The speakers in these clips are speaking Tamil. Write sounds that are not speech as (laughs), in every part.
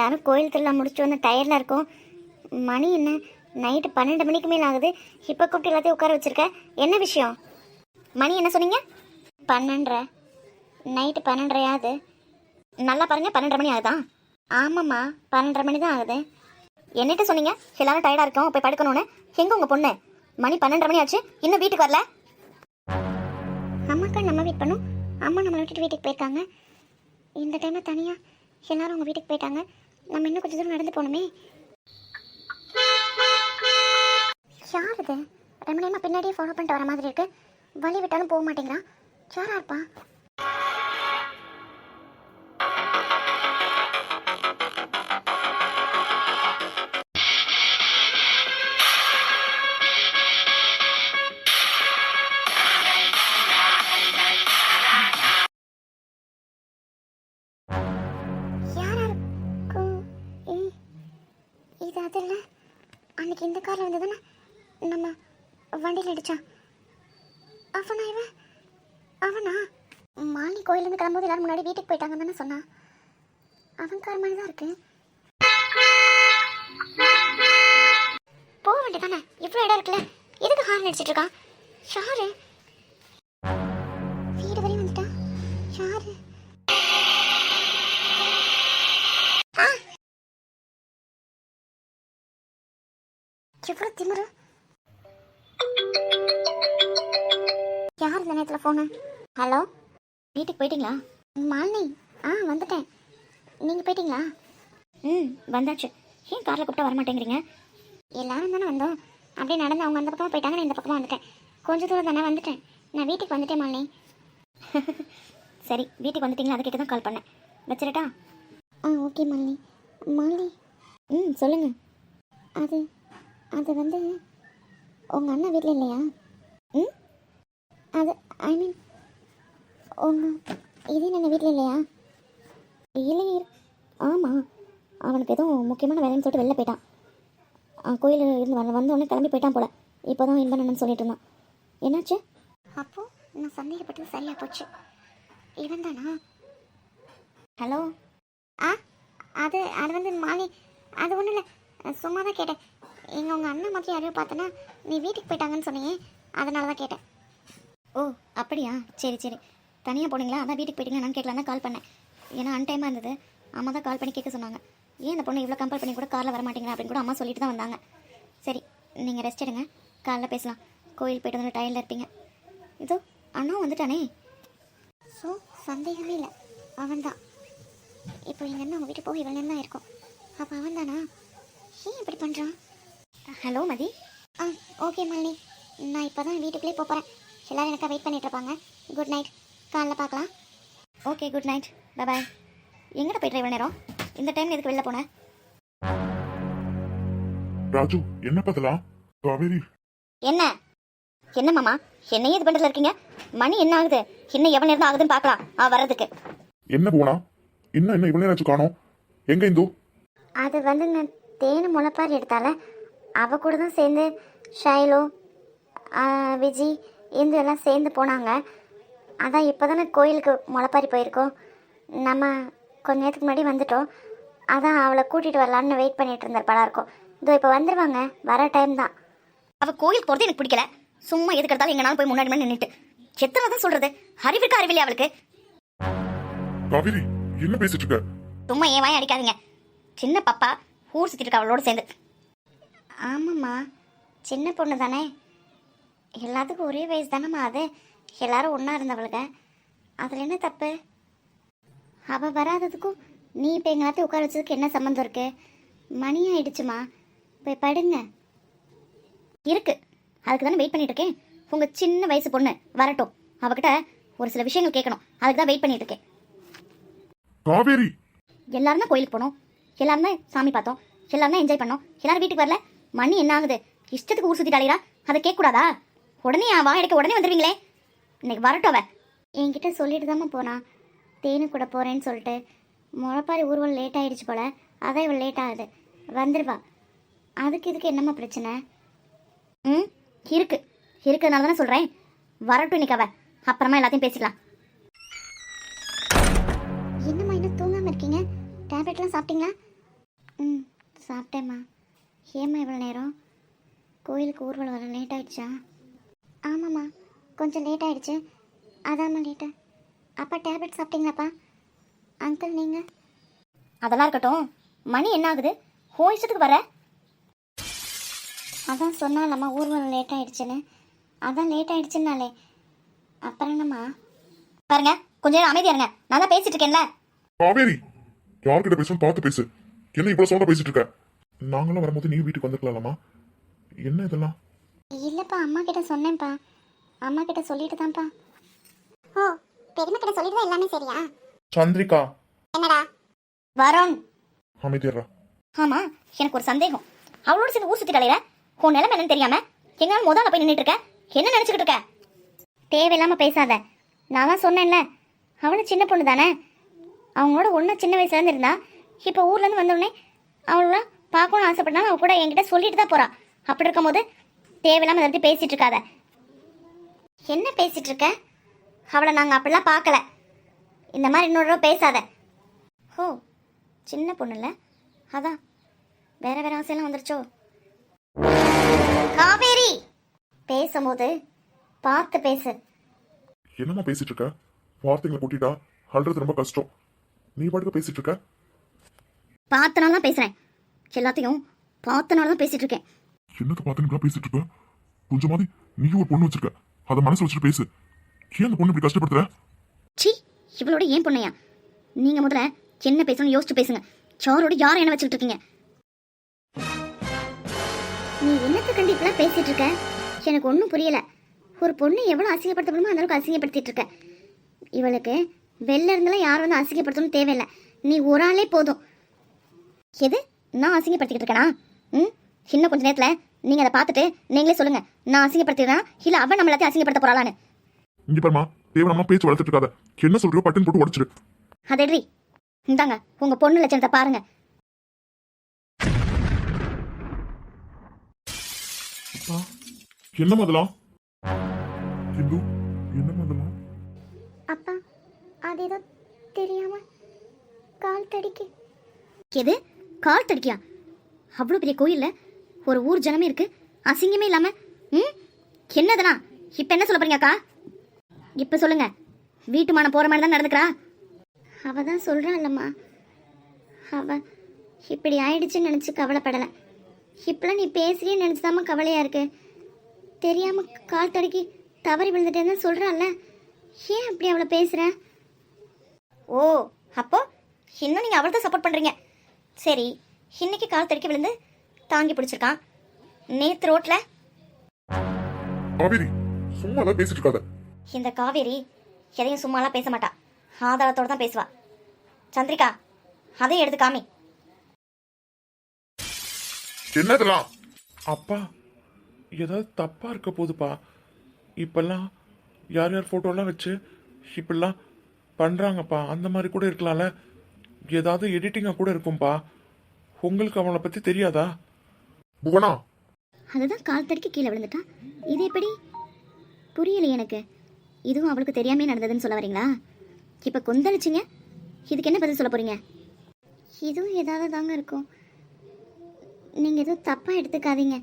எல்லாரும் கோயில் திருவிழா முடிச்சு வந்து டயர்டில் இருக்கோம். மணி என்ன? நைட்டு பன்னெண்டு மணிக்கு மேலே ஆகுது. இப்போ கூப்பிட்டு எல்லாத்தையும் உட்கார வச்சுருக்க? என்ன விஷயம்? மணி என்ன சொன்னீங்க? பன்னெண்டரை. நைட்டு பன்னெண்டரை ஆகுது நல்லா பாருங்க பன்னெண்டரை மணி ஆகுதா? ஆமாம்மா பன்னெண்டரை மணி தான் ஆகுது. என்னட்டு சொன்னீங்க? எல்லாரும் டயர்டாக இருக்கோம் போய் படுக்கணும்னு. எங்கே உங்கள் பொண்ணு? மணி பன்னெண்டரை மணி ஆச்சு இன்னும் வீட்டுக்கு வரல? அம்மாக்கா நம்ம வெயிட் பண்ணும். அம்மா நம்மளை விட்டுட்டு வீட்டுக்கு போயிருக்காங்க. இந்த டைமில் தனியாக எல்லாரும் உங்கள் வீட்டுக்கு போயிட்டாங்க. நம்ம இன்னும் கொஞ்சம் தூரம் நடந்து போகணுமே. யார் இது? ரொம்ப நேரமாக பின்னாடியே ஃபாலோ பண்ணிட்டு வர மாதிரி இருக்கு. வழி விட்டாலும் போக மாட்டேங்கிறான் யாரா இருப்பா? இந்த காரில் வந்து தானே நம்ம வண்டியில் அடித்தான் அவனா இவன்? அவனா? மாலி கோயிலேருந்து கிளம்பும்போது எல்லாரும் முன்னாடி வீட்டுக்கு போயிட்டாங்கன்னு தானே சொன்னான். அவன் கார் மாதிரி தான் இருக்கு. போக வேண்டியதானே இவ்வளோ இடம் இருக்குல்ல. எதுக்கு ஹார்ன் அடிச்சிட்டு இருக்கான்? யாரு? எவ்வளோ திமிரு? யார் இந்த நேரத்தில் ஃபோனு ஹலோ வீட்டுக்கு போயிட்டீங்களா? மாலினி. ஆ வந்துட்டேன். நீங்கள் போயிட்டீங்களா? ம் வந்தாச்சு. ஏன் காரில் கூப்பிட்டா வர மாட்டேங்கிறீங்க எல்லாரும் தானே வந்தோம். அப்படியே நடந்து அவங்க அந்த பக்கமாக போயிட்டாங்க நான் இந்த பக்கமாக வந்துட்டேன். கொஞ்சம் தூரம் தானே வந்துட்டேன். நான் வீட்டுக்கு வந்துட்டேன் மாலினி. (laughs) சரி வீட்டுக்கு வந்துட்டீங்களா? அதுக்கிட்ட தான் கால் பண்ணேன். வச்சிரட்டா? ஆ ஓகே மாலினி. மாலினி? ம் சொல்லுங்கள் அது அது வந்து உங்கள் அண்ணன் வீட்டில் இல்லையா? ம்? அது ஐ மீன் உங்கள் இது எங்கள் வீட்டில் இல்லையா? இல்லையே ஆமாம் அவனுக்கு எதுவும் முக்கியமான வேலைன்னு சொல்லிட்டு வெளில போயிட்டான். கோயில் இருந்து வந்த வந்த உடனே கிளம்பி போயிட்டான் போல. இப்போ தான் இன் பண்ணணும்னு சொல்லிட்டு இருந்தான். என்னாச்சு? அப்போ நான் சந்தேகப்பட்டது சரியா போச்சு. இவன் தானா? ஹலோ? ஆ அது அது வந்து மாலி அது ஒன்றும் இல்லை. சும்மா தான் கேட்டேன். எங்கள் உங்கள் அண்ணன் மாதிரி யாரையோ பார்த்தனா நீ வீட்டுக்கு போயிட்டாங்கன்னு சொன்னீங்க. அதனால தான் கேட்டேன். ஓ அப்படியா? சரி சரி. தனியாக போனீங்களா? அதான் வீட்டுக்கு போயிட்டீங்களா? நான் கேட்கலாம் தான் கால் பண்ணேன். ஏன்னா அன்டைமாக இருந்தது. அம்மா தான் கால் பண்ணி கேட்க சொன்னாங்க. ஏன் இந்த பொண்ணு இவ்வளோ கம்பேர் பண்ணி கூட காரில் வர மாட்டேங்கிறா அப்படின்னு கூட அம்மா சொல்லிட்டு தான் வந்தாங்க. சரி நீங்கள் ரெஸ்ட் எடுங்க. காலைல பேசலாம். கோயில் போயிட்டு வந்து டயர்டில் இருப்பீங்க. இதோ அண்ணா வந்துட்டானே. ஸோ சந்தேகமே இல்லை. அவன் தான். இப்போ எங்கள் அண்ணன் அவங்க வீட்டுக்கு போக இவ்வளோ நேரம் தான் இருக்கும். அப்போ அவன் தானா? ஏன் இப்படி பண்ணுறான் ஹலோ மதி. ஆ ஓகே மாலினி நான் இப்போ தான் வீட்டுக்குள்ளே போக போகிறேன் எல்லோரும் எனக்கா வெயிட் பண்ணிட்டு இருப்பாங்க. குட் நைட் காலைல பார்க்கலாம் ஓகே குட் நைட் பாய் எங்கடா போயிட்டு இவ்வளோ நேரம்? இந்த டைம் எதுக்கு வெளில போனேன் ராஜு என்ன பத்தலாம் காவேரி. என்ன? என்ன மாமா? என்னையே இது பண்ணுறதுல இருக்கீங்க? மணி என்ன ஆகுது? இன்னும் எவ்வளோ நேரம் தான் ஆகுதுன்னு பார்க்கலாம். ஆ வர்றதுக்கு. என்ன போனா? இன்னும் என்ன இவ்வளவு நேரம் காணோம்? எங்க இந்து? அது வந்து நான் தேனு முளைப்பாரி எடுத்தால அவ கூட தான் சேர்ந்து ஷைலோ விஜி இந்து எல்லாம் சேர்ந்து போனாங்க. அதான் இப்போ தானே கோயிலுக்கு முளைப்பாரி போயிருக்கோம். நம்ம கொஞ்ச நேரத்துக்கு முன்னாடி வந்துட்டோம். அதான் அவளை கூட்டிகிட்டு வரலான்னு வெயிட் பண்ணிட்டு இருந்திருப்பாளா இருக்கும். இதோ இப்போ வந்துடுவாங்க வர டைம் தான். அவள் கோயிலுக்கு போகிறது எனக்கு பிடிக்கல. சும்மா எதுக்கு எடுத்தாலும் எங்கனாலும் போய் முன்னாடி நின்றுட்டு எத்தனை தான் சொல்கிறது அறிவிற்கு அறிவில்லையா அவளுக்கு? காவேரி என்ன பேசிட்டு இருக்க? சும்மா ஏன் வாய் அடிக்காதீங்க. சின்ன பாப்பா ஊர் சுற்றிட்டு இருக்க அவளோட சேர்ந்து. ஆமாம்மா. சின்ன பொண்ணு தானே. எல்லாத்துக்கும் ஒரே வயசு தானம்மா அது. எல்லாரும் ஒன்றா இருந்தவளுங்க அதில் என்ன தப்பு? அவள் வராததுக்கும் நீ இப்போ எங்களாத்தையும் உட்கார வச்சதுக்கு என்ன சம்மந்தம் இருக்கு? மணி ஆயிடுச்சுமா போய் படுங்க. இருக்கு. அதுக்கு தானே வெயிட் பண்ணிட்டு இருக்கேன். உங்கள் சின்ன வயசு பொண்ணு வரட்டும். அவகிட்ட ஒரு சில விஷயங்கள் கேட்கணும். அதுக்கு தான் வெயிட் பண்ணிட்டு இருக்கேன். காவேரி. எல்லாரும் தான் கோயிலுக்கு போனோம். எல்லாரும் தான் சாமி பார்த்தோம். எல்லாரும் தான் என்ஜாய் பண்ணோம். எல்லாரும் வீட்டுக்கு வரல. மணி என்ன ஆகுது? இஷ்டத்துக்கு ஊர் சுற்றிட்டு அதை கேட்கக்கூடாதா? உடனே என் வா எடுக்க உடனே வந்துடுவீங்களே இன்னைக்கு வரட்டும் அவ. என்கிட்ட சொல்லிட்டு தாம்மா போனான் தேனு கூட போகிறேன்னு சொல்லிட்டு. முளைப்பாரி ஊர்வலம் லேட் ஆகிடுச்சு போல. அதான் இவள் லேட் ஆகுது. வந்துடுவா அதுக்கு இதுக்கு என்னம்மா பிரச்சனை? ம்? இருக்கு. இருக்கிறதுனால தானே சொல்கிறேன் வரட்டும் இன்னைக்கு அவ. அப்புறமா எல்லாத்தையும் பேசிக்கலாம். என்னம்மா இன்னும் தூங்காமல் இருக்கீங்க? டேப்லெட்லாம் சாப்பிட்டீங்களா? ம் சாப்பிட்டேம்மா. ஏம்மா இவ்வளோ நேரம்? கோயிலுக்கு ஊர்வலம் வர லேட் ஆயிடுச்சா? ஆமாம்மா கொஞ்சம் லேட் ஆயிடுச்சு. அதாம்மா லேட்டு அப்பா டேப்லெட் சாப்பிட்டீங்களாப்பா? அங்கிள் நீங்கள் அதெல்லாம் இருக்கட்டும். மணி என்ன ஆகுது? ஹோ இஷ்டத்துக்கு வர. அதான் சொன்னாலம்மா ஊர்வலம் லேட் ஆயிடுச்சுன்னு. அதான் லேட் ஆயிடுச்சுன்னாலே. அப்புறம் என்னம்மா? பாருங்க கொஞ்ச நேரம் அமைதியா இருங்க. நான் தான் பேசிட்டு இருக்கேன்ல. காவேரி யார்கிட்ட பேசணும் பார்த்து பேசு. என்ன இவ்வளவு சவுண்டா பேசிட்டு இருக்க? நாங்களும் வரும்போது நீ வீட்டுக்கு வந்துக்கலாமா என்ன இதெல்லாம்? இல்லைப்பா அம்மா கிட்ட சொன்னேன்ப்பா. அம்மா கிட்ட சொல்லிட்டு தான்ப்பா. ஓ பெரியம்மா கிட்ட சொல்லிட்டு தான் எல்லாமே சரியா? சந்திரிகா. என்னடா? வருண். அமைதியரா ஆமா எனக்கு ஒரு சந்தேகம். அவளோட சேர்ந்து ஊர் சுத்தி கலையில உன் நிலைமை என்னன்னு தெரியாம எங்களால் முதல்ல போய் நின்றுட்டு இருக்க? என்ன நினைச்சுக்கிட்டு இருக்க? தேவையில்லாம பேசாத. நான் தான் சொன்னேன்ல அவளும் சின்ன பொண்ணு தானே? அவங்களோட ஒன்றா சின்ன வயசுல இருந்து இப்போ ஊர்ல இருந்து வந்தோடனே அவளோட பார்க்கணும்னு ஆசைப்பட்டாலும் அவ கூட என்கிட்ட சொல்லிட்டு தான் போறா. அப்படி இருக்கும்போது தேவையில்லாம எதாவது பேசிட்டு இருக்காத. என்ன பேசிட்டு இருக்க? அவளை நாங்கள் அப்படிலாம் பார்க்கல. இந்த மாதிரி இன்னொரு பேசாத. ஓ சின்ன பொண்ணுல்ல? அதான் வேற வேற ஆசையெல்லாம் வந்துருச்சோ? காவேரி! பேசும்போது பார்த்து பேசு. என்னம்மா பேசிட்டு இருக்க? வார்த்தைகளை கூட்டிட்டா அல்றது ரொம்ப கஷ்டம். நீ பாட்டுக்கு பேசிட்டு இருக்க? பார்த்தனால தான் பேசுறேன். எல்லாத்தையும் பார்த்தனால தான் பேசிட்டு இருக்கேன் என்னத்தை பார்த்து இப்படி பேசிட்டு இருக்க கொஞ்சமாதி நீயும் ஒரு பொண்ணு வச்சிருக்க. அதை மனசு வச்சுட்டு பேசு. ஏன் அந்த பொண்ணு இப்படி கஷ்டப்படுத்துற? சி இவளோட ஏன் பொண்ணையா? நீங்க முதல்ல என்ன பேசணும்னு யோசிச்சு பேசுங்க. சாரோட யாரை என்ன வச்சுக்கிட்டு இருக்கீங்க நீ என்னத்தை கண்டு இப்பெல்லாம் பேசிட்டு இருக்க எனக்கு ஒன்றும் புரியல. ஒரு பொண்ணு எவ்வளோ அசிங்கப்படுத்த முடியுமோ அந்த அளவுக்கு அசிங்கப்படுத்திட்டு இருக்க இவளுக்கு வெளில இருந்தெல்லாம் யாரும் வந்து அசிங்கப்படுத்தணும் தேவையில்லை. நீ ஒரு ஆளே போதும். எது? நான் அசிங்கப்படுத்திக்கிட்டு இருக்கேனா? ம்? இன்னும் கொஞ்ச நேரத்தில் நீங்கள் அதை பார்த்துட்டு நீங்களே சொல்லுங்க. நான் அசிங்கப்படுத்திடுறேன் இல்லை அவன் நம்ம எல்லாத்தையும் அசிங்கப்படுத்த போறாளான்னு? இங்க பாருமா தேவையான பேச்சு வளர்த்துட்டு இருக்காத. என்ன சொல்றியோ பட்டுன்னு போட்டு உடச்சிரு. அதெட்ரி இந்தாங்க உங்க பொண்ணு லட்சணத்தை பாருங்க. என்னம்மா அதெல்லாம்? இந்து என்னம்மா அதெல்லாம்? அப்பா அது ஏதோ தெரியாம கால் தடிக்கு. எது? காட்டடிக்கியா அவ்வளோ பெரிய கோயிலில் ஒரு ஊர் ஜனமே இருக்கு. அசிங்கமே இல்லாமல் ம்? என்னதுனா? இப்போ என்ன சொல்ல போறீங்க அக்கா? இப்போ சொல்லுங்க. வீட்டு மானம் போகிற மாதிரி தான் நடந்துக்கிறா? அவ தான் சொல்கிறாள்லம்மா அவ இப்படி ஆயிடுச்சுன்னு நினச்சி கவலைப்படலை. இப்பெல்லாம் நீ பேசுறியே நினச்சிதாம்மா கவலையாக இருக்கு. தெரியாமல் கால் தடுக்கி தவறி விழுந்துட்டேன்னு சொல்கிறாள்ல ஏன் அப்படி அவளை பேசுகிறேன் ஓ அப்போ இன்னும் நீங்கள் அவள் தான் சப்போர்ட் பண்ணுறீங்க சரி இன்னைக்கு கால் தடுக்கி விழுந்து தாங்கி பிடிச்சிருக்கான். நேத்து ரோட்ல காவேரி சும்மா தான் பேசிட்டு இருக்காத இந்த காவேரி எதையும் சும்மாலாம் பேச மாட்டா. ஆதாரத்தோட தான் பேசுவா. சந்திரிகா அதையும் எடுத்து காமி. என்ன இதெல்லாம் அப்பா ஏதாவது தப்பா இருக்க போகுதுப்பா இப்பெல்லாம் யார் யார் ஃபோட்டோலாம் வச்சு இப்பெல்லாம் பண்ணுறாங்கப்பா அந்த மாதிரி கூட இருக்கலாம்ல. ஏதாவது எடிட்டிங்காக கூட இருக்கும்பா. உங்களுக்கு அவளை பற்றி தெரியாதா? புவனா? அதுதான் கால் தடுக்கி கீழே விழுந்துட்டா இது எப்படி? புரியலையே எனக்கு. இதுவும் அவளுக்கு தெரியாமே நடந்ததுன்னு சொல்ல வரீங்களா? இப்போ கொந்தளிச்சிங்க. இதுக்கு என்ன பதில் சொல்ல போறீங்க? இதுவும் ஏதாவது தாங்க இருக்கும். நீங்கள் எதுவும் தப்பாக எடுத்துக்காதீங்க.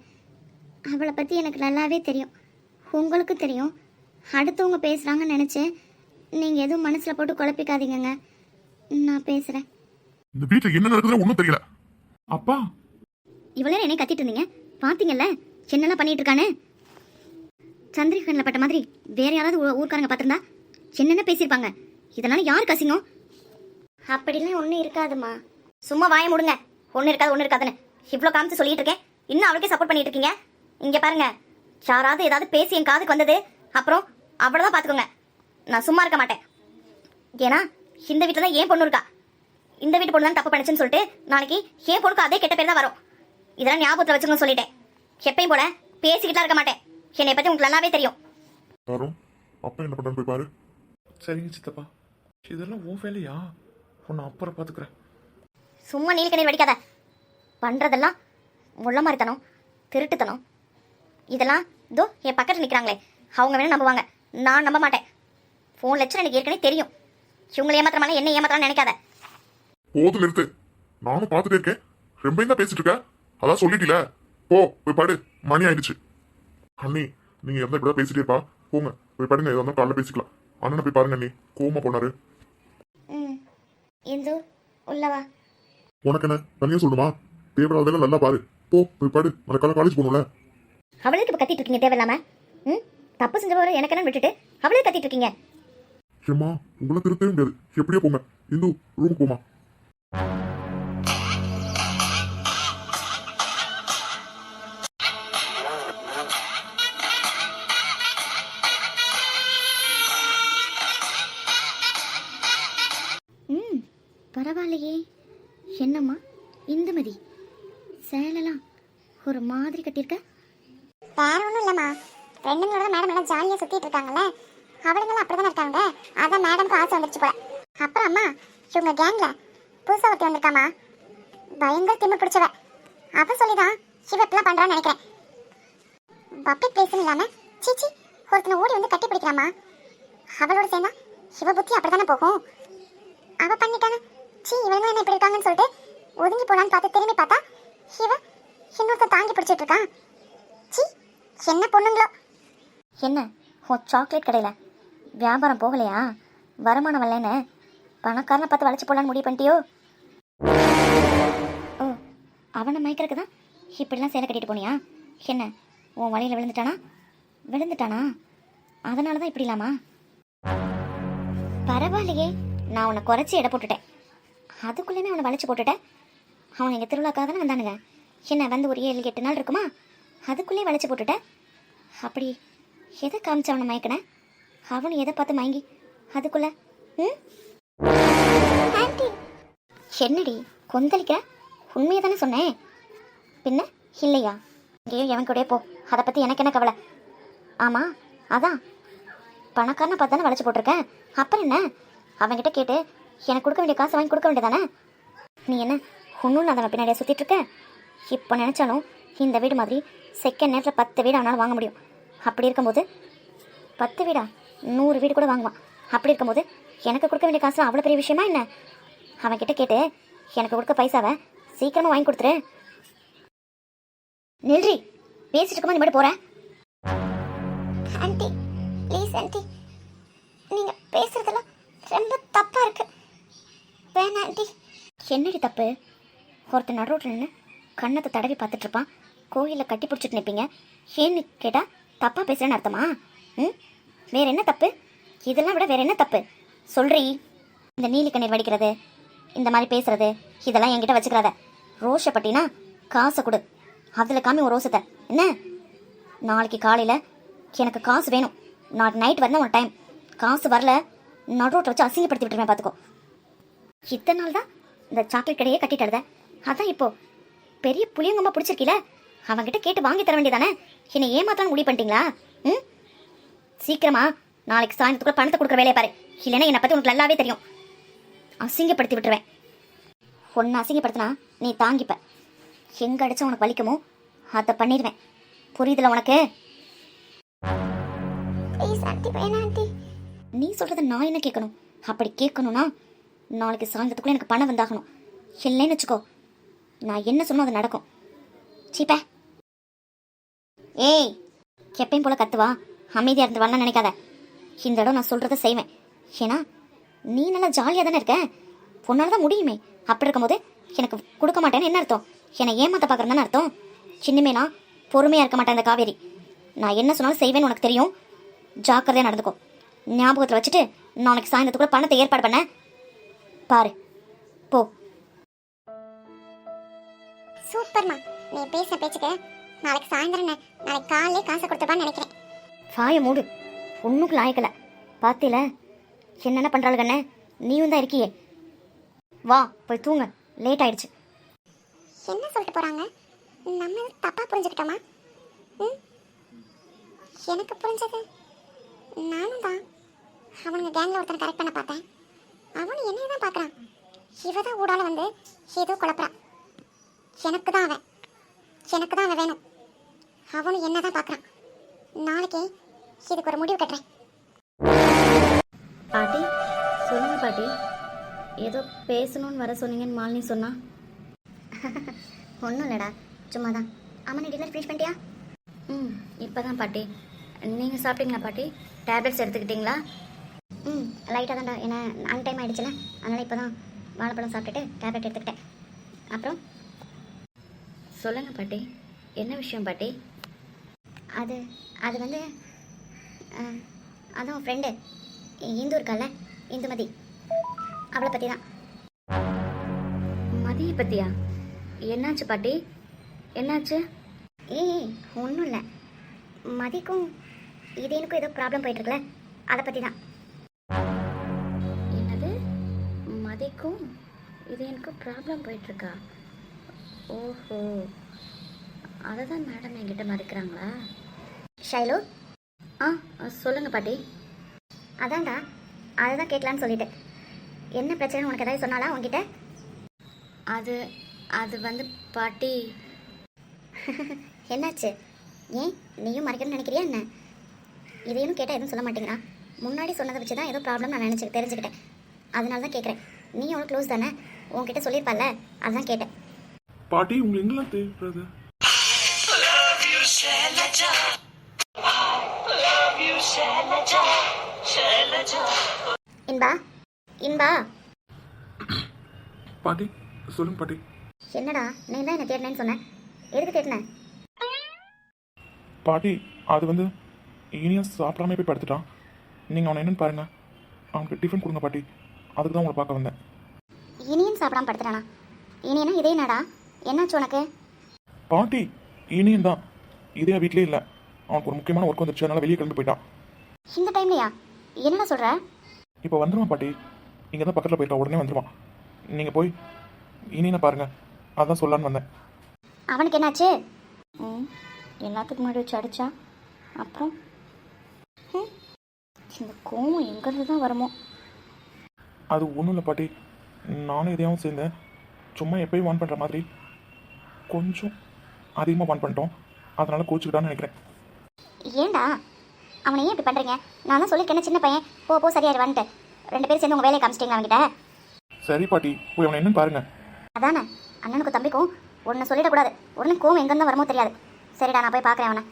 அவளை பற்றி எனக்கு நல்லாவே தெரியும். உங்களுக்கு தெரியும். அடுத்தவங்க பேசுகிறாங்கன்னு நினச்சி நீங்கள் எதுவும் மனசில் போட்டு குழப்பிக்காதீங்கங்க. நான் பேசுகிறேன் இந்த வீட்டுல என்ன நடக்குதுன்னு ஒண்ணும் தெரியல. அப்பா. இவ்வளோ நேரம் என்னை கத்திட்டு இருந்தீங்க? பார்த்தீங்கல்ல என்னெல்லாம் பண்ணிட்டு இருக்கானு. சந்திரிகனில் பட்ட மாதிரி வேற யாராவது ஊ- ஊர்க்காரங்க பார்த்துருந்தா என்னென்ன பேசியிருப்பாங்க? இதனால யாருக்கு அசிங்கம்? அப்படிலாம் ஒன்றும் இருக்காதுமா சும்மா வாய முடுங்க. ஒன்றும் இருக்காது ஒன்றும் இருக்காதுன்னு. இவ்வளோ காமிச்சு சொல்லிட்டு இருக்கேன். இன்னும் அவளுக்கே சப்போர்ட் பண்ணிட்டு இருக்கீங்க. இங்கே பாருங்க. யாராவது ஏதாவது பேசி என் காதுக்கு வந்தது அப்புறம் அவ்வளோதான் பார்த்துக்கோங்க நான் சும்மா இருக்க மாட்டேன். ஏன்னா இந்த வீட்டில் தான் ஏன் பொண்ணு இருக்கா? இந்த வீட்டு பொண்ணு தான் தப்பு பண்ணுச்சுன்னு சொல்லிட்டு நாளைக்கு என் பொண்ணுக்கு அதே கெட்ட பேர் தான் வரும். இதெல்லாம் ஞாபகத்தில் வச்சுக்கோங்க சொல்லிட்டேன். எப்பயும் போல பேசிக்கிட்டுலாம் இருக்க மாட்டேன். என்னை பற்றி உங்களுக்கு நல்லாவே தெரியும். யாரும் அப்பா என்ன பண்றான்னு போய் பாரு. சரிங்க சித்தப்பா. இதெல்லாம் உன் வேலையா? உன்னை அப்புறம் பார்த்துக்கிறேன் சும்மா நீலக்கண்ணீர் வடிக்காத. பண்ணுறதெல்லாம் முள்ள மாதிரித்தனம் திருட்டுத்தனம். இதெல்லாம் இதோ என் பக்கத்தில் நிற்கிறாங்களே அவங்க வேணா நம்புவாங்க. நான் நம்ப மாட்டேன். ஃபோன் லட்சம் எனக்கு ஏற்கனவே தெரியும். இவங்களை ஏமாத்திரமால என்ன ஏமாத்திரம் நினைக்காத. போதும் நிறுத்து. நானும் பார்த்துட்டே இருக்கேன். ரொம்ப தான் பேசிட்டு இருக்க. அதான் சொல்லிட்டீல. போ போய் படு. மணி ஆயிடுச்சு. அண்ணி நீங்க எந்த இப்படி பேசிட்டே இருப்பா. போங்க. போய் படுங்க. எதா இருந்தாலும் காலைல பேசிக்கலாம். அண்ணனை போய் பாருங்க அண்ணி. கோமா போனாரு. இந்து உள்ளவா உனக்கு என்ன தனியா சொல்லுமா தேவையில்லாதெல்லாம் நல்லா பாரு. போ போய் படு. மறக்கால காலேஜ் போகணும்ல. அவளுக்கு இப்போ கத்திட்டு இருக்கீங்க தேவையில்லாம? ம்? தப்பு செஞ்சவரை எனக்கு என்ன விட்டுட்டு அவளே கத்திட்டு இருக்கீங்க? ஏம்மா உங்களை திருத்தவே முடியாது. எப்படியோ போங்க. இந்து ரூமுக்கு போமா ம் பரவாயில்லையே. என்னம்மா இந்துமதி சேலலாம் ஒரு மாதிரி கட்டியிருக்க? வேற ஒன்றும் இல்லைம்மா. ஃப்ரெண்டுங்களோட மேடம் எல்லாம் ஜாலியாக சுற்றிட்டு இருக்காங்கல்ல. அவளுங்களும் அப்படி தானே இருக்காங்க? அதான் மேடம்க்கு ஆசை வந்துருச்சு போல. அப்புறம் அம்மா இவங்க கேங்கில் புதுசாக ஒருத்தி வந்திருக்காமா பயங்கர திம்மு பிடிச்சவ. அவ சொல்லிதான் இவ இப்படிலாம் பண்ணுறான்னு நினைக்கிறேன். பப்ளிக் பிளேஸ்னு இல்லாமல் சீச்சி ஒருத்தனை ஓடி வந்து கட்டி பிடிக்கிறாம்மா. அவளோட சேர்ந்தா இவ புத்தி அப்படி தானே போகும்? அவ பண்ணிட்டானே? சீ இவங்க என்ன இப்படி இருக்காங்கன்னு சொல்லிட்டு ஒதுங்கி போனான்னு பார்த்து திரும்பி பார்த்தா இவ இன்னொருத்த தாங்கி பிடிச்சிட்டு இருக்கான். சீ என்ன பொண்ணுங்களோ? என்ன உன் சாக்லேட் கடையில் வியாபாரம் போகலையா? வருமானம் வரலன்னு? பணக்காரனை பார்த்து வளைச்சு போடலான்னு முடிவு பண்ணிட்டியோ? ஓ அவனை மயக்கிறதுக்கு தான் இப்படிலாம் சேலை கட்டிட்டு போனியா? என்ன உன் வழியில் விழுந்துட்டானா? விழுந்துட்டானா? அதனால தான் இப்படி இல்லாமா? பரவாயில்லையே நான் உன்னை குறைச்சி எடை போட்டுட்டேன். அதுக்குள்ளேயுமே அவனை வளைச்சு போட்டுட்டேன் அவன் எங்கள் திருவிழாக்காக தானே வந்தானுங்க. என்ன வந்து ஒரு ஏழு எட்டு நாள் இருக்குமா? அதுக்குள்ளேயே வளைச்சு போட்டுட்டேன் அப்படி எதை காமிச்சு அவனை மயக்கினேன் அவனும் எதை பார்த்து மயங்கி? அதுக்குள்ள ம்? ஆண்டி. என்னடி கொந்தளிக்கிற? உண்மையை தானே சொன்னேன் பின்ன இல்லையா? ஐயோ எவன் கூட போ. அதை பற்றி எனக்கு என்ன கவலை? ஆமாம் அதான். பணக்காரனை பார்த்து தானே வளைச்சி போட்டிருக்கேன் அப்புறம் என்ன? அவன்கிட்ட கேட்டு எனக்கு கொடுக்க வேண்டிய காசு வாங்கி கொடுக்க வேண்டியதானே? நீ என்ன ஒன்றும் நான் பின்னாடியே சுற்றிட்டு இருக்க? இப்போ நினச்சாலும் இந்த வீடு மாதிரி செகண்ட் நேரத்தில் பத்து வீடு அவனால் வாங்க முடியும். அப்படி இருக்கும்போது பத்து வீடா? நூறு வீடு கூட வாங்குவான். அப்படி இருக்கும்போது எனக்கு கொடுக்க வேண்டிய காசு அவ்வளோ பெரிய விஷயமா என்ன? அவன்கிட்ட கேட்டு எனக்கு கொடுக்க பைசாவை சீக்கிரமாக வாங்கி கொடுத்துரு. நில்றி பேசிட்டு இருக்கும்போது நீ மட்டும் போகிறேன் ஆண்டி ப்ளீஸ் ஆண்டி. நீங்க பேசுறதெல்லாம் ரொம்ப தப்பா இருக்கு. வேணாம் ஆண்டி. என்னடி தப்பு? ஒருத்தர் நடுரோட்டில் நின்று கண்ணத்தை தடவி பார்த்துட்டு இருப்பான். கோயிலில் கட்டி பிடிச்சிட்டு நிற்பீங்க ஏன்னு கேட்டால் தப்பாக பேசுகிறேன்னு அர்த்தமா? ம்? வேற என்ன தப்பு? இதெல்லாம் விட வேற என்ன தப்பு? சொல்றி. இந்த நீலி கண்ணீர் வடிக்கிறது இந்த மாதிரி பேசுறது இதெல்லாம் என்கிட்ட வச்சுக்கிறாத ரோஷப்பட்டினா காசை கொடு. அதில் காமி ஒரு ரோசத்தை என்ன? நாளைக்கு காலையில் எனக்கு காசு வேணும். நாளைக்கு நைட் வரணும் ஒரு டைம் காசு வரல நடுரோட்டை வச்சு அசிங்கப்படுத்தி விட்டுருவேன் பார்த்துக்கோ. இத்தனை நாள் தான் இந்த சாக்லேட் கடையே கட்டிட்டு அதான் இப்போ பெரிய புளியங்கம்மா பிடிச்சிருக்கீல? அவன்கிட்ட கேட்டு வாங்கி தர வேண்டியதானே? என்னை ஏமாத்தான்னு முடிவு பண்ணிட்டீங்களா? ம்? சீக்கிரமா நாளைக்கு சாயந்தரத்துக்குள்ள பணத்தை கொடுக்குற வேலையை பாரு. இல்லைன்னா என்னை பற்றி உனக்கு நல்லாவே தெரியும். அசிங்கப்படுத்தி விட்டுருவேன். ஒன்று அசிங்கப்படுத்தினா நீ தாங்கிப்ப. எங்கே அடிச்சா உனக்கு வலிக்குமோ அதை பண்ணிடுவேன். புரியுதுல உனக்கு? நீ சொல்கிறத நான் என்ன கேட்கணும்? அப்படி கேட்கணும்னா நாளைக்கு சாயந்தரத்துக்குள்ள எனக்கு பணம் வந்தாகணும். இல்லைன்னு வச்சுக்கோ. நான் என்ன சொன்னோ அது நடக்கும். சீப்ப. ஏய் எப்பயும் போல கத்துவா. அமைதியாக இருந்து வரலாம் நினைக்காத. இந்த இடம் நான் சொல்கிறத செய்வேன். ஏன்னா நீ நல்லா ஜாலியாக தானே இருக்க? உன்னால தான் முடியுமே. அப்படி இருக்கும்போது எனக்கு கொடுக்க மாட்டேன்னு என்ன அர்த்தம்? என்னை ஏமாத்த பார்க்குறேன் அர்த்தம்? சின்னமே நான் பொறுமையாக இருக்க மாட்டேன் இந்த காவேரி. நான் என்ன சொன்னாலும் செய்வேன்னு உனக்கு தெரியும். ஜாக்கிரதையாக நடந்துக்கோ. ஞாபகத்தில் வச்சுட்டு நான் நாளைக்கு சாயந்தரத்துக்குள்ள பணத்தை ஏற்பாடு பண்ண. பாரு. போ. சூப்பர்மா. நீ பேச பேச்சுக்க நாளைக்கு சாயந்தரம் நாளைக்கு காலையிலே காசை கொடுத்துப்பான்னு நினைக்கிறேன். சாய மூடு. ஒன்றுக்கு லாயக்கல. பார்த்தில என்னென்ன பண்ணுறாள் கண்ணே நீயும் தான் இருக்கியே. வா போய் தூங்க. லேட் ஆயிடுச்சு. என்ன சொல்லிட்டு போறாங்க? நம்ம எதுவும் தப்பா புரிஞ்சுக்கிட்டோமா? ம்? எனக்கு புரிஞ்சது. நானும் தான். அவனுங்க கேங்ல ஒருத்தனை கரெக்ட் பண்ண பார்த்தேன். அவனு என்னைய தான் பார்க்குறான். இவ தான் ஊடால வந்து ஏதோ குழப்பறான் எனக்கு தான் அவன். எனக்கு தான் அவன் வேணும். அவனு என்ன தான் பார்க்குறான். நாளைக்கே இதுக்கு ஒரு முடிவு கட்டுறேன். பாட்டி சொல்லுங்க பாட்டி. ஏதோ பேசணும்னு வர சொன்னீங்கன்னு மாலினி சொன்னா. (laughs) ஒன்றும் இல்லைடா சும்மா தான் அம்மா நீ டின்னர் ஃபினிஷ் பண்ணிட்டியா? ம் இப்போ தான் பாட்டி. நீங்கள் சாப்பிட்டீங்களா பாட்டி? டேப்லெட்ஸ் எடுத்துக்கிட்டீங்களா? ம் லைட்டாக தான்டா. ஏன்னா அன் டைம் ஆகிடுச்சுல அதனால் இப்போ தான் வாழைப்பழம் சாப்பிட்டுட்டு டேப்லெட் எடுத்துக்கிட்டேன். அப்புறம்? சொல்லுங்கள் பாட்டி. என்ன விஷயம் பாட்டி? அது அது வந்து அதான் ஃப்ரெண்டு இந்து இருக்கால இந்துமதி. அவளை பற்றி தான் மதியை பற்றியா என்னாச்சு பாட்டி? என்னாச்சு? ஏய் ஒன்றும் இல்லை. மதிக்கும் இதேனுக்கும் ஏதோ ப்ராப்ளம் போயிட்டுருக்குல அதை பற்றி தான் என்னது? மதிக்கும் இது எனக்கு ப்ராப்ளம் போயிட்டுருக்கா? ஓஹோ. அதை தான் மேடம் என்கிட்ட மறைக்கிறாங்களா ஷைலு? ஆ சொல்லுங்கள் பாட்டி. அதான்டா அதை தான் கேட்கலான்னு சொல்லிட்டு. என்ன பிரச்சனை உனக்கு ஏதாவது சொன்னாலா உன்கிட்ட? அது அது வந்து பாட்டி. (laughs) என்னாச்சு? ஏன் நீயும் மறைக்கணும்னு நினைக்கிறியா என்ன? இதையும் கேட்டால் எதுவும் சொல்ல மாட்டேங்கிறா முன்னாடி சொன்னதை வச்சு தான் ஏதோ ப்ராப்ளம் நான் நினச்சி தெரிஞ்சுக்கிட்டேன். அதனால தான் கேட்குறேன் நீ எவ்வளோ க்ளோஸ் தானே? உன்கிட்ட சொல்லியிருப்பல்ல அதான் கேட்டேன். பாட்டி உங்களுக்கு எங்கெல்லாம் தேவைப்படுது இன்பா? இன்பா? பாட்டி சொல்லுங்க பாட்டி. என்னடா? நீ தான் என்ன தேடினேன்னு சொன்னேன் எதுக்கு தேடின? பாட்டி அது வந்து இனியா சாப்பிடாம போய் படுத்துட்டான். நீங்கள் அவனை என்னன்னு பாருங்க. அவனுக்கு டிஃபன் கொடுங்க பாட்டி. அதுக்கு தான் உங்களை பார்க்க வந்தேன். இனியும் சாப்பிடாம படுத்துறானா இனியனா இதே என்னடா? என்னாச்சு உனக்கு? பாட்டி இனியன் தான். இதே வீட்லயே இல்லை. அவனுக்கு ஒரு முக்கியமான ஒர்க் வந்துருச்சு. அதனால வெளியே கிளம்பி போயிட்டான். இந்த டைம்லையா? என்னடா சொல்கிற இப்போ வந்துருவான் பாட்டி? இங்கே தான் பக்கத்தில் போயிருக்கா உடனே வந்துருவான் நீங்கள் போய் இனியனை பாருங்க அதான் சொல்லலான்னு வந்தேன். அவனுக்கு என்னாச்சு? ம் எல்லாத்துக்கும் முன்னாடி வச்சு அடிச்சா? அப்புறம்? ஹம், இந்த கோவம் எங்கேருந்து தான் வருமோ? அது ஒன்றும் இல்லை பாட்டி. நானும் எதையாவும் சேர்ந்தேன். சும்மா எப்பயும் வான் பண்ணுற மாதிரி. கொஞ்சம் அதிகமாக வான் பண்ணிட்டோம். அதனால கோச்சுக்கிட்டான்னு நினைக்கிறேன். ஏன்டா அவனை ஏன் இப்படி பண்ணுறீங்க நான் தான் சொல்லியிருக்கேன் சின்ன பையன்? போ போ சரியாரு வந்துட்டு. ரெண்டு பேரும் சேர்ந்து உங்கள் வேலையை காமிச்சிட்டீங்க அவன்கிட்ட? சரி பாட்டி. போய் அவனை என்னன்னு பாருங்க. அதானே? அண்ணனுக்கும் தம்பிக்கும் ஒன்று சொல்லிடக்கூடாது. உடனே கோவம் எங்கேருந்து வருமோ தெரியாது. சரிடா நான் போய் பார்க்குறேன் அவனை.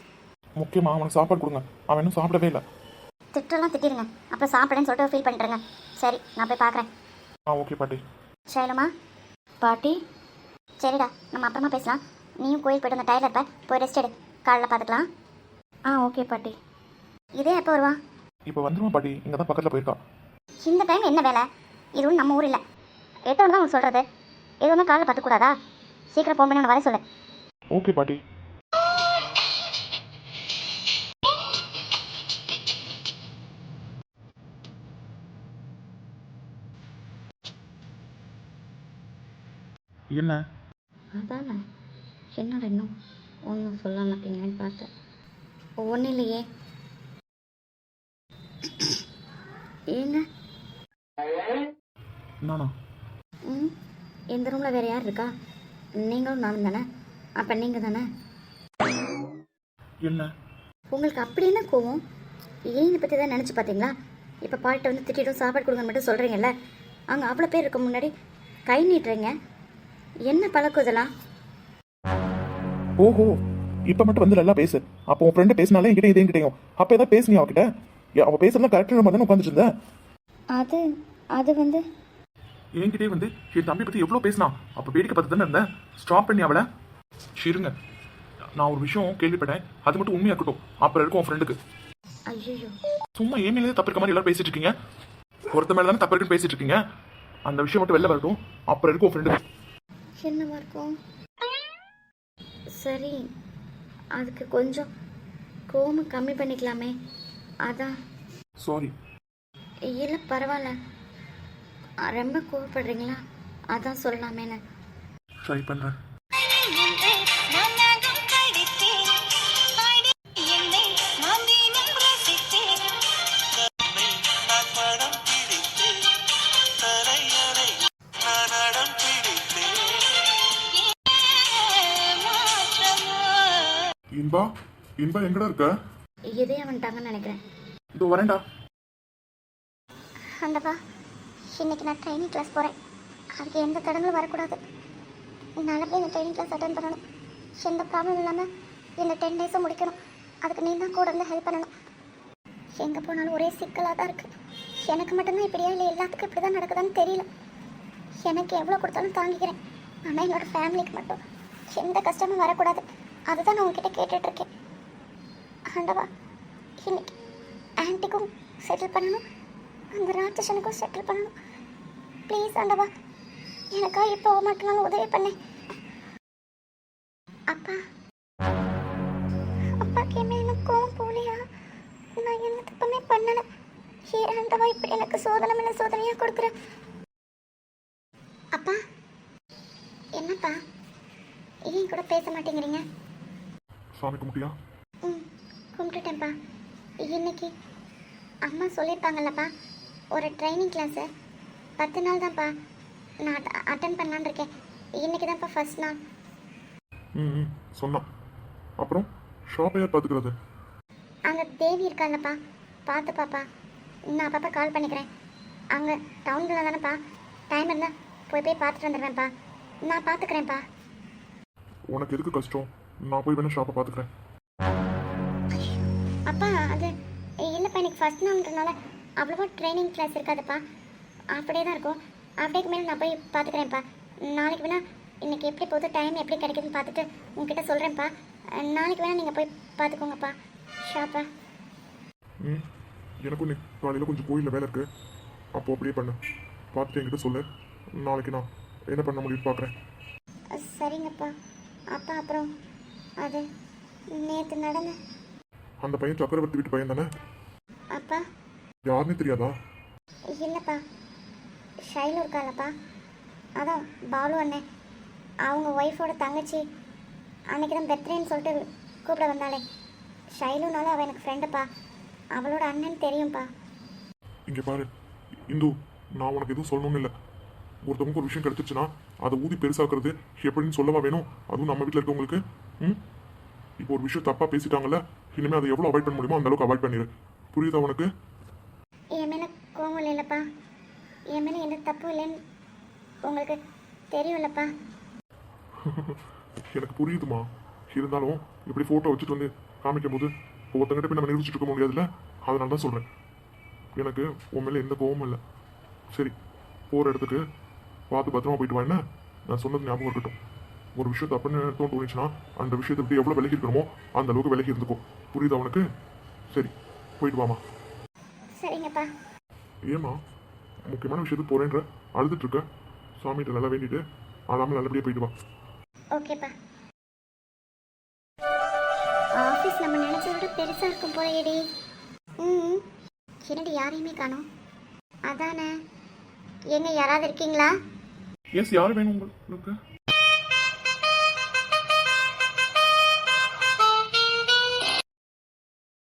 முக்கியமாக அவனுக்கு சாப்பாடு கொடுங்க. அவன் இன்னும் சாப்பிடவே இல்லை. திட்டெல்லாம் திட்டிடுங்க அப்புறம் சாப்பிடுன்னு சொல்லிட்டு ஃபீல் பண்ணிட்டுருங்க. சரி நான் போய் பார்க்குறேன். ஆ ஓகே பாட்டி. ஷைலுமா? பாட்டி? சரிடா நம்ம அப்புறமா பேசலாம். நீயும் கோயில் போயிட்டு வந்த டயர்ல இருப்ப. போய் ரெஸ்ட் எடு. காலைல பார்த்துக்கலாம். ஆ ஓகே பாட்டி. இதே எப்போ வருவா? இப்போ வந்துருவான் பாட்டி. இங்கே தான் பக்கத்தில் போயிருக்கா. இந்த டைம் என்ன வேலை? இது ஒன்றும் நம்ம ஊர் இல்லை. எத்தனை தான் உனக்கு சொல்கிறது இது ஒன்றும் காலைல பார்த்துக்கூடாதா சீக்கிரம் ஃபோன் பண்ணி உன்னை வர சொல்லு. ஓகே பாட்டி. என்ன? அதானே. என்னடா இன்னும்? ஒன்றும் சொல்ல மாட்டீங்கன்னு பார்த்தேன். ஒன்றும் இல்லையே. ஏங்க? நானா ம் இந்த ரூமில் வேறு யார் இருக்கா? நீங்களும் நானும் தானே? அப்போ நீங்கள் தானே? என்ன? உங்களுக்கு அப்படி என்ன கோவம்? ஏன் பற்றி தான் நினச்சி பார்த்தீங்களா? இப்போ பாட்டு வந்து திட்டிடும் சாப்பாடு கொடுங்கன்னு மட்டும் சொல்கிறீங்கல்ல அங்கே அவ்வளோ பேர் இருக்க முன்னாடி கை நீட்டுறீங்க. என்ன பழக்கம் இதெல்லாம்? ஓஹோ இப்போ மட்டும் வந்து நல்லா பேசு. அப்போ உன் ஃப்ரெண்டு பேசினாலே என்கிட்ட இதே கிட்டையும். அப்போ ஏதாவது பேசுனியா அவகிட்ட? ஏ, அவ பேசுறதா கரெக்டான மாதிரி தானே உட்காந்துட்டு இருந்தேன் அது அது வந்து என்கிட்டயே வந்து என் தம்பி பத்தி எவ்வளோ பேசினா? அப்போ வேடிக்கை பார்த்து தானே இருந்தேன் ஸ்டாப் பண்ணி அவளை. சரிங்க நான் ஒரு விஷயம் கேள்விப்பட்டேன். அது மட்டும் உண்மையா இருக்கட்டும். அப்புறம் இருக்கும் உன் ஃப்ரெண்டுக்கு ஐயோ சும்மா ஏன் மேலே தப்பு இருக்க மாதிரி எல்லாரும் பேசிட்டு இருக்கீங்க. ஒருத்த மேல தானே தப்பு இருக்குன்னு பேசிட்டு இருக்கீங்க. அந்த விஷயம் மட்டும் வெளில வரட்டும். அப்புறம் இருக்கும் உன் ஃப்ரெண்டுக்கு என்னவா இருக்கும்? சரி. அதுக்கு கொஞ்சம் கோவம் கம்மி பண்ணிக்கலாமே. அதான். சாரி இல்லை பரவாயில்ல ரொம்ப கோவப்படுறீங்களா? அதான் சொல்லலாமேன்னு. ட்ரை மாற்றமா இன்பா இன்பா எங்கடா இருக்க? இதே வந்துட்டாங்கன்னு நினைக்கிறேன். இதோ வரேன்டா. அந்தப்பா இன்னைக்கு நான் ட்ரைனிங் கிளாஸ் போகிறேன் அதுக்கு எந்த தடங்களும் வரக்கூடாது. நல்லபடியாக இந்த ட்ரைனிங் கிளாஸ் அட்டன் பண்ணணும். எந்த ப்ராப்ளம் இல்லாமல் இந்த டென் டேஸும் முடிக்கணும். அதுக்கு நீ தான் கூட இருந்து ஹெல்ப் பண்ணணும். எங்கே போனாலும் ஒரே சிக்கலாக தான் இருக்குது எனக்கு மட்டும்தான் இப்படியா இல்லை எல்லாத்துக்கும் இப்படி தான் நடக்குதான்னு தெரியல. எனக்கு எவ்வளோ கொடுத்தாலும் தாங்கிக்கிறேன். ஆனால் என்னோட ஃபேமிலிக்கு மட்டும் எந்த கஷ்டமும் வரக்கூடாது. அதுதான் நான் உங்ககிட்ட கேட்டுட்ருக்கேன் ஆண்டவா இன்னைக்கு ஆன்ட்டிக்கும் செட்டில் பண்ணணும். அந்த ராட்சசனுக்கும் செட்டில் பண்ணணும். ப்ளீஸ் ஆண்டவா எனக்கா இப்போ மட்டும் உதவி பண்ணேன் அப்பா அப்பாக்கு என்ன எனக்கு கோவம் போகலையா? நான் என்ன தப்புமே பண்ணல. ஏன் ஆண்டவா இப்படி எனக்கு சோதனை மேல சோதனையாக கொடுக்குற? அப்பா என்னப்பா? ஏன் கூட பேச மாட்டேங்கிறீங்க? சாமி கும்பிட்டியா? ம் கும்பிட்டுட்டேன்ப்பா இன்னைக்கு அம்மா சொல்லியிருப்பாங்கல்லப்பா ஒரு ட்ரைனிங் கிளாஸு பத்து நாள் தான்ப்பா நான் அட்டன் பண்ணலான்னு இருக்கேன். இன்னைக்கு தான்ப்பா ஃபர்ஸ்ட் நாள். ம் சொன்னான். அப்புறம் ஷாப்பை யார் பார்த்துக்கிறது? அங்கே தேவி இருக்காங்கப்பா. பார்த்து பாப்பா. நான் அப்பப்போ கால் பண்ணிக்கிறேன். அங்கே டவுனில் தானேப்பா. டைம் இருந்தால் போய் போய் பார்த்துட்டு வந்துடுவேன்ப்பா நான் பார்த்துக்கிறேன்ப்பா உனக்கு எதுக்கு கஷ்டம்? நான் போய் வேணா ஷாப்பை பார்த்துக்கிறேன். அப்பா அது இல்லைப்பா இன்னைக்கு ஃபர்ஸ்ட் நாள்ன்றனால அவ்வளோவா ட்ரைனிங் கிளாஸ் இருக்காதுப்பா. அப்படியே தான் இருக்கும். அப்படியே மேலே நான் போய் பார்த்துக்கிறேன்ப்பா நாளைக்கு வேணா இன்னைக்கு எப்படி போகுது டைம் எப்படி கிடைக்குதுன்னு பார்த்துட்டு உங்ககிட்ட சொல்கிறேன்ப்பா நாளைக்கு வேணா நீங்கள் போய் பார்த்துக்கோங்கப்பா ஷாப்பா. ம் எனக்கும் நீ காலையில் கொஞ்சம் கோயிலில் வேலை இருக்கு. அப்போ அப்படியே பண்ணு. பார்த்துட்டு என்கிட்ட சொல்லு. நாளைக்கு நான் என்ன பண்ண முடியும்னு பார்க்குறேன் சரிங்கப்பா. அப்பா அப்புறம் அது நேற்று நடந்த அந்த பையன் சக்கரவர்த்தி வீட்டு பையன் தானே? அப்பா. யாருன்னே தெரியாதா? இல்லைப்பா. ஷைலு இருக்காளப்பா. அதான் பாலு அண்ணன் அவங்க ஒய்ஃபோட தங்கச்சி. அன்னைக்கு தான் பர்த்டேன்னு சொல்லிட்டு கூப்பிட வந்தாளே. ஷைலுனால அவள் எனக்கு ஃப்ரெண்டுப்பா அவளோட அண்ணன் தெரியும்ப்பா இங்கே பாரு. இந்து நான் உனக்கு எதுவும் சொல்லணும்னு இல்லை. ஒருத்தவங்களுக்கு ஒரு விஷயம் கிடைச்சிச்சுன்னா அதை ஊதி பெருசாக்குறது எப்படின்னு சொல்லவா வேணும்? அதுவும் நம்ம வீட்டில் இருக்கவங்களுக்கு. ம்? இப்போ ஒரு விஷயம் தப்பாக பேசிட்டாங்கல்ல இனிமேல் அதை எவ்வளோ அவாய்ட் பண்ண முடியுமோ அந்த அளவுக்கு அவாய்ட் பண்ணிடு புரியுதா உனக்கு? என் மேலே கோவம் இல்லைல்லப்பா. என் மேலே எந்த தப்பும் இல்லைன்னு உங்களுக்கு தெரியும்லப்பா. (laughs) எனக்கு புரியுதுமா. இருந்தாலும் இப்படி ஃபோட்டோ வச்சுட்டு வந்து காமிக்கும் போது ஒருத்தங்கிட்ட போய் நம்ம நிரூபிச்சுட்டு இருக்க முடியாதுல்ல? அதனால தான் சொல்கிறேன் எனக்கு உன் மேலே எந்த கோவமும் இல்லை. சரி போகிற இடத்துக்கு பார்த்து பத்திரமா போயிட்டு வா என்ன? நான் சொன்னது ஞாபகம் இருக்கட்டும். ஒரு விஷயம் தப்புன்னு தோணு தோணுச்சுன்னா அந்த விஷயத்தை விட்டு எவ்வளோ விலகி இருக்கணுமோ அந்த அளவுக்கு விலகி இருந்துக்கும் புரியுதா உனக்கு? சரி போயிட்டு வாமா சரிங்கப்பா. ஏமா முக்கியமான விஷயத்துக்கு போகிறேன்ற அழுதுட்டு இருக்க சாமிகிட்ட நல்லா வேண்டிட்டு அழாமல் நல்லபடியாக போயிட்டு வா. ஓகேப்பா. ஆஃபீஸ் நம்ம நினைச்சத விட பெருசாக இருக்கும் போலயேடி. ம் என்னடி யாரையுமே காணோம். அதானே. எங்க யாராவது இருக்கீங்களா? எஸ் யார் வேணும் உங்களுக்கு?